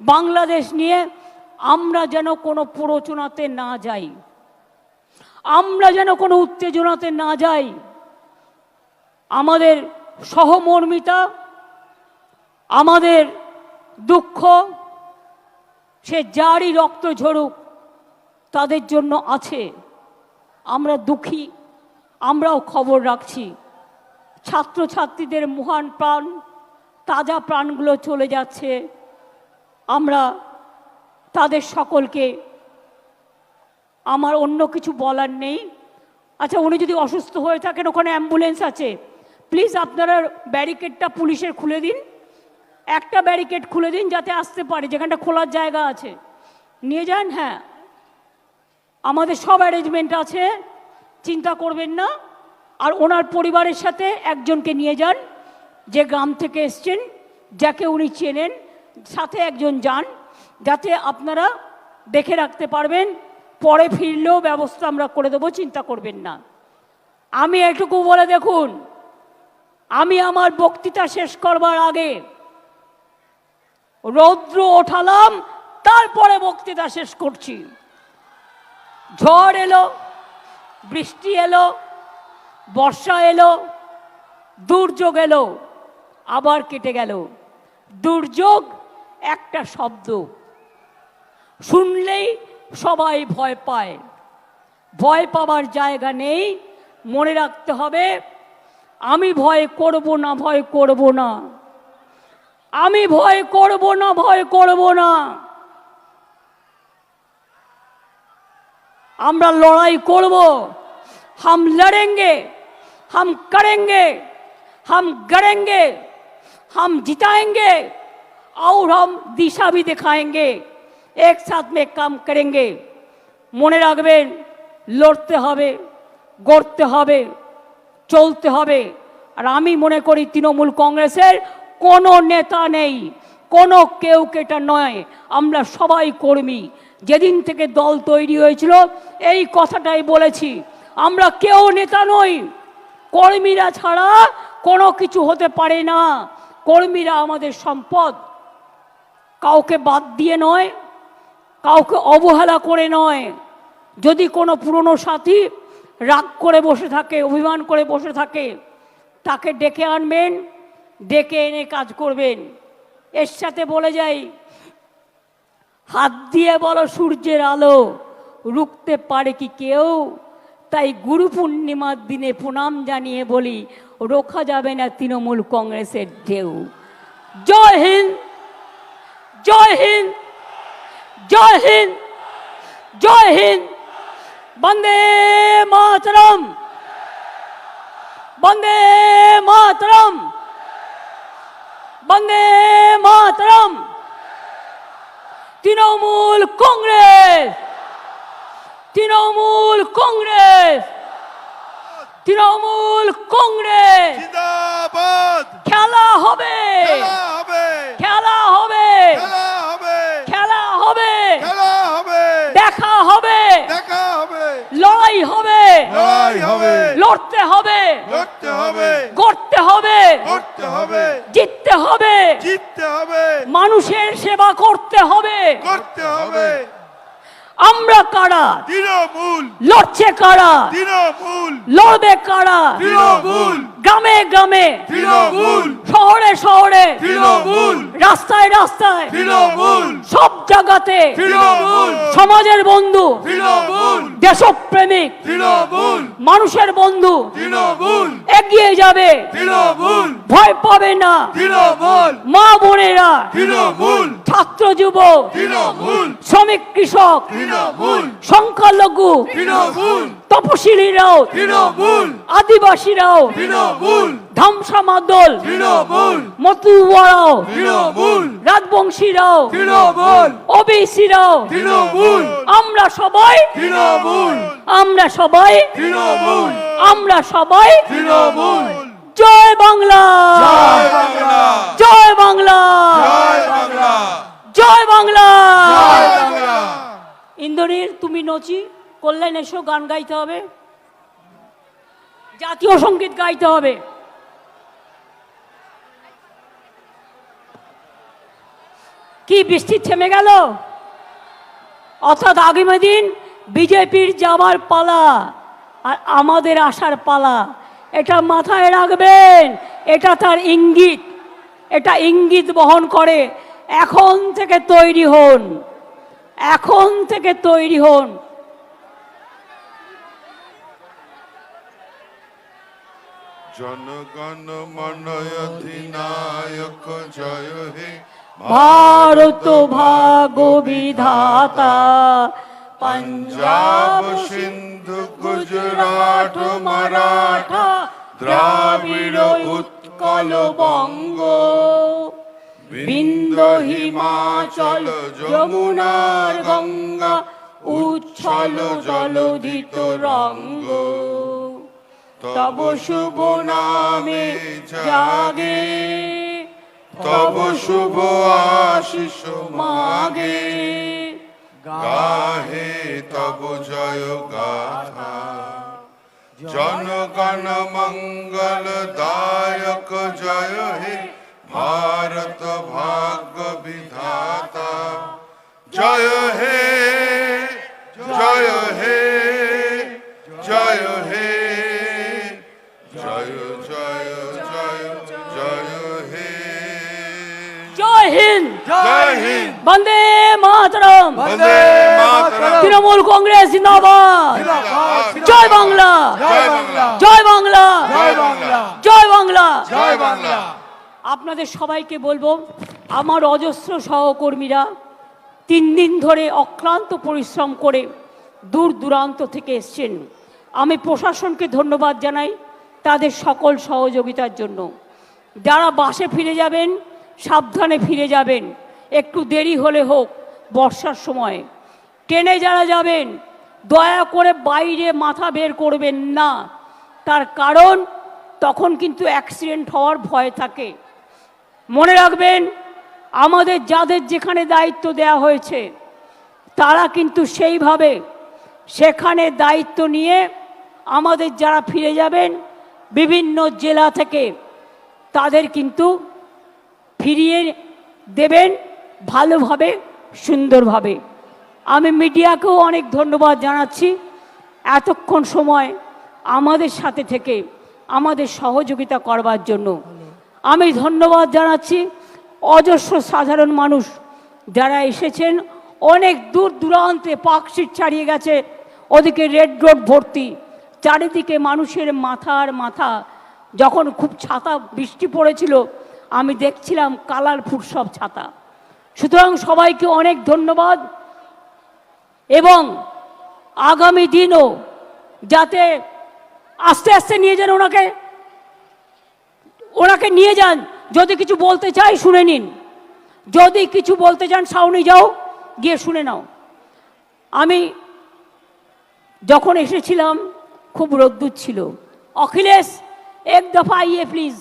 বাংলাদেশ নিয়ে আমরা যেন কোনো প্ররোচনাতে না যাই, আমরা যেন কোনো উত্তেজনাতে না যাই, আমাদের সহমর্মিতা, আমাদের দুঃখ, সে যারই রক্ত ঝরুক, তাদের জন্য আছে। আমরা দুঃখী, আমরাও খবর রাখছি। ছাত্রছাত্রীদের মহান প্রাণ, তাজা প্রাণগুলো চলে যাচ্ছে। আমরা তাদের সকলকে, আমার অন্য কিছু বলার নেই। আচ্ছা উনি যদি অসুস্থ হয়ে থাকেন, ওখানে অ্যাম্বুলেন্স আছে। প্লিজ আপনারা ব্যারিকেডটা পুলিশের খুলে দিন। একটা ব্যারিকেড খুলে দিন যাতে আসতে পারে, যেখানটা খোলার জায়গা আছে। নিয়ে যান হ্যাঁ। আমাদের সব অ্যারেঞ্জমেন্ট আছে, চিন্তা করবেন না। আর ওনার পরিবারের সাথে একজনকে নিয়ে যান, যে গ্রাম থেকে এসছেন, যাকে উনি চেনেন। সাথে একজন যান, যাতে আপনারা দেখে রাখতে পারবেন, পরে ফিরলেও ব্যবস্থা আমরা করে দেবো, চিন্তা করবেন না। আমি এটুকু বলে দেখুন, আমি আমার বক্তৃতা শেষ করবার আগে রৌদ্র ওঠালাম, তারপরে বক্তৃতা শেষ করছি। ঝড় এলো, বৃষ্টি এলো, বর্ষা এলো, দুর্যোগ এলো, আবার কেটে গেল। দুর্যোগ একটা শব্দ। শুনলেই সবাই ভয় পায়। ভয় পাবার জায়গা নেই। মনে রাখতে হবে, আমি ভয় করব না, ভয় করব না। আমি ভয় করব না, ভয় করব না। আমরা লড়াই করব। হাম লড়েঙ্গে, হাম করেঙ্গে, হাম গড়েঙ্গে, হাম জিতায়েঙ্গে। और हम दिशा भी दिखाएंगे एक साथ में काम करेंगे মনে রাখবেন লড়তে হবে গড়তে হবে চলতে হবে আর আমি মনে করি তৃণমূল কংগ্রেসের কোনো নেতা নেই কোনো কেউ কেটা নয় আমরা সবাই কর্মী যেদিন থেকে দল তৈরি হয়েছিল এই কথাটাই বলেছি আমরা কেউ নেতা নই কর্মীরা ছাড়া কোনো কিছু হতে পারে না কর্মীরা আমাদের সম্পদ কাউকে বাদ দিয়ে নয়, কাউকে অবহেলা করে নয়। যদি কোনো পুরনো সাথী রাগ করে বসে থাকে, অভিমান করে বসে থাকে, তাকে ডেকে আনবেন, ডেকে এনে কাজ করবেন। এর সাথে বলে যাই, হাত দিয়ে বলো সূর্যের আলো, রুখতে পারে কি কেউ? তাই গুরু পূর্ণিমার দিনে প্রণাম জানিয়ে বলি, রোখা যাবে না তৃণমূল কংগ্রেসের ঢেউ। জয় হিন্দ! জয় হিন্দ জয় হিন্দ জয় হিন্দ। বন্দে মাতরম বন্দে মাতরম বন্দে মাতরম। তৃণমূল কংগ্রেস তৃণমূল কংগ্রেস তৃণমূল কংগ্রেস। খেলা হবে খেলা হবে খেলা হবে খেলা হবে খেলা হবে খেলা হবে দেখা হবে দেখা হবে লড়াই হবে। লড়াই হবে। লড়তে হবে। লড়তে হবে। করতে হবে। করতে হবে। জিততে হবে। জিততে হবে। মানুষের সেবা করতে হবে। করতে হবে। আমরা কারা? তৃণমূল। লড়ছে কারা? তৃণমূল। লড়বে কারা? তৃণমূল। গ্রামে গ্রামে। তৃণমূল। শহরে শহরে। তৃণমূল। রাস্তায় রাস্তায়। তৃণমূল। সব জায়গাতে। তৃণমূল। সমাজের বন্ধু। তৃণমূল। দেশপ্রেমিক। তৃণমূল। মানুষের বন্ধু। তৃণমূল। এগিয়ে যাবে। তৃণমূল। ভয় পাবে না। তৃণমূল। মা বোনেরা। তৃণমূল। ছাত্র যুবক তৃণমূল। শ্রমিক কৃষক। তৃণমূল। সংখ্যালঘু। তৃণমূল। তপশিলীরাও। তৃণমূল। আদিবাসীরাও। তৃণমূল ধামসা মাদল তৃণমূল। মতুয়ারাও তৃণমূল। রাজবংশীরাও। তৃণমূল। ওবিসিরাও। তৃণমূল। আমরা সবাই। তৃণমূল। আমরা সবাই। তৃণমূল। আমরা সবাই। তৃণমূল। জয় বাংলা। জয় বাংলা। জয় বাংলা। জয় বাংলা। জয় বাংলা। জয় তুমি নচি কল্যাণ এসো গান গাইতে হবে। জাতীয় সংগীত গাইতে হবে। কি বৃষ্টি থেমে গেল? অর্থাৎ আগামী দিন বিজেপির যাবার পালা আর আমাদের আসার পালা, এটা মাথায় রাখবেন, এটা তার ইঙ্গিত, এটা ইঙ্গিত বহন করে, এখন থেকে তৈরি হন, এখন থেকে তৈরি হন। জনগণ মন অধিনায়ক জয় হে। ভারত ভাগ বিধাতা পঞ্জাব, সিন্ধু, গুজরাট, মারাঠা, দ্রাবিড়, উৎকল, বঙ্গ। বিন্দ, হিমাচল, যমুনার গঙ্গা, উচ্ছল, জলধিত রঙ্গ। তব শুভ নামে জাগে। তব শুভ আশিস মাগে। গাহে তব জয় গাথা। জনগণ মঙ্গল দায়ক জয় হে, ভারত ভাগ্য বিধাতা। জয় হে বন্দে মাতরম। তৃণমূল কংগ্রেস জিন্দাবাদ। জয় বাংলা। জয় বাংলা। জয় বাংলা। জয় বাংলা। জয় বাংলা। জয় বাংলা। আপনাদের সবাইকে বলব আমার অজস্র সহকর্মীরা তিন দিন ধরে অক্লান্ত পরিশ্রম করে দূর দূরান্ত থেকে এসছেন। আমি প্রশাসনকে ধন্যবাদ জানাই তাদের সকল সহযোগিতার জন্য। যারা বাসে ফিরে যাবেন সাবধানে ফিরে যাবেন। একটু দেরি হলে হোক বর্ষার সময়। ট্রেনে যারা যাবেন, দয়া করে বাইরে মাথা বের করবেন না। তার কারণ, তখন কিন্তু অ্যাক্সিডেন্ট হওয়ার ভয় থাকে। মনে রাখবেন, আমাদের যাদের যেখানে দায়িত্ব দেয়া হয়েছে, তারা কিন্তু সেইভাবে সেখানে দায়িত্ব নিয়ে আমাদের যারা ফিরে যাবেন, বিভিন্ন জেলা থেকে, তাদের কিন্তু ফিরিয়ে দেবেন। ভালোভাবে, সুন্দরভাবে। আমি মিডিয়াকেও অনেক ধন্যবাদ জানাচ্ছি। এতক্ষণ সময় আমাদের সাথে থেকে আমাদের সহযোগিতা করবার জন্য। আমি ধন্যবাদ জানাচ্ছি অজস্র সাধারণ মানুষ যারা এসেছেন। অনেক দূর দূরান্তে পার্কশিট ছাড়িয়ে গেছে, ওদিকে রেড রোড ভর্তি। চারিদিকে মানুষের মাথার মাথা। যখন খুব ছাতা বৃষ্টি পড়েছিল, আমি দেখছিলাম কালারফুল সব ছাতা। সুতরাং সবাইকে অনেক ধন্যবাদ। এবং আগামী দিনও যাতে আস্তে আস্তে নিয়ে যান ওনাকে ওনাকে নিয়ে যান। যদি কিছু বলতে চাই, শুনে নিন। যদি কিছু বলতে চান সাউনি যাও, গিয়ে শুনে নাও। আমি যখন এসেছিলাম, খুব রোদ্দুর ছিল। অখিলেশ, এক দফা আইয়ে please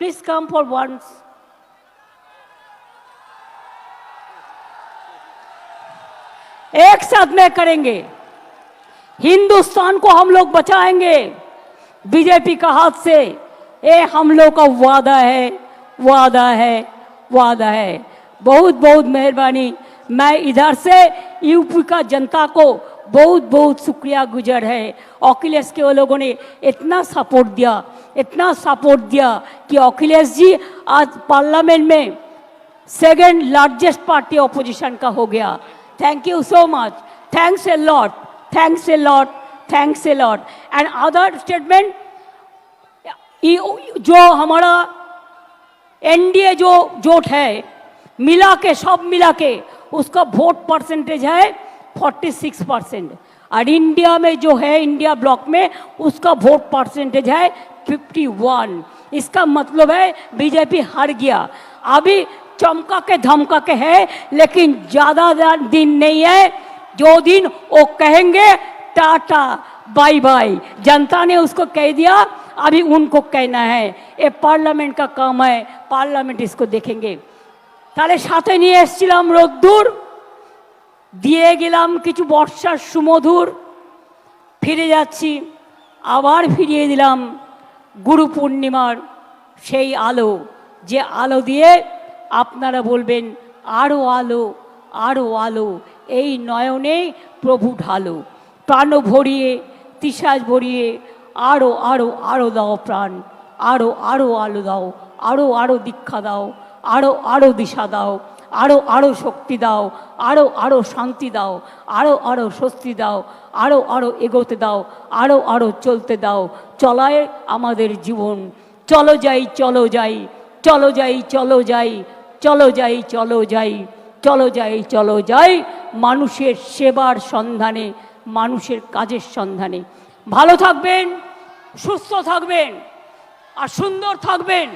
please come for once एक साथ में करेंगे। हिंदुस्तान को हम लोग बचाएँगे। बीजेपी का हाथ से ये हम लोग का वादा है वादा है वादा है। बहुत बहुत मेहरबानी। मैं इधर से यूपी का जनता को बहुत बहुत शुक्रिया गुजर है। अखिलेश के वो लोगों ने इतना सपोर्ट दिया, इतना सपोर्ट दिया कि अखिलेश जी आज पार्लियामेंट में सेकेंड लार्जेस्ट पार्टी ऑपोजिशन का हो गया। Thank you so much thanks a lot thanks a lot thanks a lot and other statement जो हमारा एनडीए जो जोट है, मिला के, सब मिला के, उसका वोट परसेंटेज है 46 परसेंट और इंडिया में जो है इंडिया ब्लॉक में, उसका वोट परसेंटेज है 51 इसका मतलब है बीजेपी हार गया. अभी चमका के धमका के है लेकिन ज़्यादा दिन नहीं है जो दिन वो कहेंगे टाटा बाय बाय जनता ने उसको कह दिया अभी उनको कहना है ये पार्लियामेंट का काम है पार्लियामेंट इसको देखेंगे তাহলে সাথে নিয়ে এসেছিলাম রোদ্দুর দিয়ে গেলাম কিছু বর্ষার সুমধুর ফিরে যাচ্ছি আবার ফিরিয়ে দিলাম গুরু পূর্ণিমার সেই আলো যে আলো দিয়ে আপনারা বলবেন আরও আলো আরও আলো, এই নয়নে প্রভু ঢালো। প্রাণ ভরিয়ে তিসাজ ভরিয়ে আরও আরও আরও দাও প্রাণ আরও আরও আলো দাও আরও আরও দীক্ষা দাও আরও আরও দিশা দাও আরও আরও শক্তি দাও আরও আরও শান্তি দাও আরও আরও স্বস্তি দাও আরও আরও এগোতে দাও আরও আরও চলতে দাও, চলায় আমাদের জীবন। চলো যাই চলো যাই চলো যাই চলো যাই চলো যাই চলো যাই চলো যাই চলো যাই। মানুষের সেবার সন্ধানে, মানুষের কাজের সন্ধানে। ভালো থাকবেন, সুস্থ থাকবেন, আর সুন্দর থাকবেন।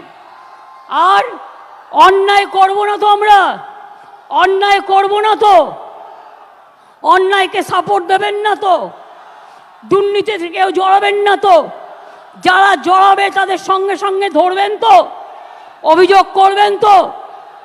আর অন্যায় করব না তো আমরা। অন্যায় করব না তো। অন্যায়কে সাপোর্ট দেবেন না তো। দুর্নীতি কেউ জড়াবেন না তো। যারা জড়াবে তাদের সঙ্গে সঙ্গে ধরবেন তো। অভিযোগ করবেন তো।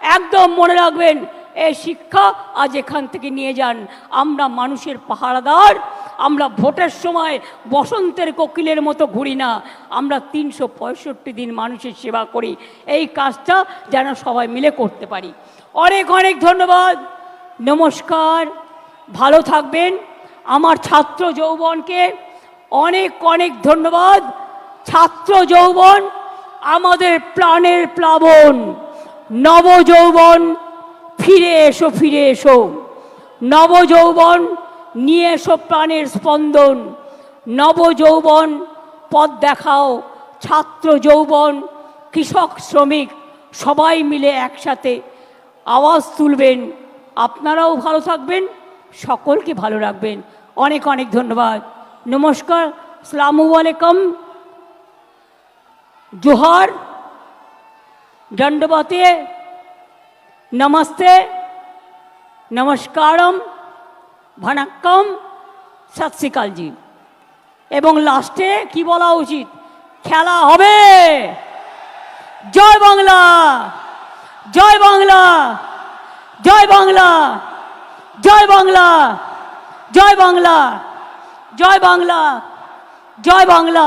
একদম মনে রাখবেন এই শিক্ষা আজ এখান থেকে নিয়ে যান। আমরা মানুষের পাহারাদার, আমরা ভোটের সময় বসন্তের কোকিলের মতো ঘুরি না। আমরা তিনশো পঁয়ষট্টি দিন মানুষের সেবা করি। এই কাজটা যেন সবাই মিলে করতে পারি। অনেক অনেক ধন্যবাদ। নমস্কার। ভালো থাকবেন। আমার ছাত্র যৌবনকে অনেক অনেক ধন্যবাদ। ছাত্র যৌবন আমাদের প্রাণের প্লাবন। নব যৌবন ফিরে এসো ফিরে এসো। নব যৌবন নিয়ে এসো প্রাণের স্পন্দন। নব যৌবন পথ দেখাও। ছাত্র যৌবন, কৃষক, শ্রমিক, সবাই মিলে একসাথে আওয়াজ তুলবেন। আপনারাও ভালো থাকবেন, সকলকে ভালো রাখবেন। অনেক অনেক ধন্যবাদ। নমস্কার সালামু আলাইকুম। জোহার। দণ্ডবতে নমস্তে নমস্কারম ভানাক্কম সত শ্রীকাল জি এবং লাস্টে কি বলা উচিত খেলা হবে জয় বাংলা জয় বাংলা জয় বাংলা জয় বাংলা জয় বাংলা জয় বাংলা জয় বাংলা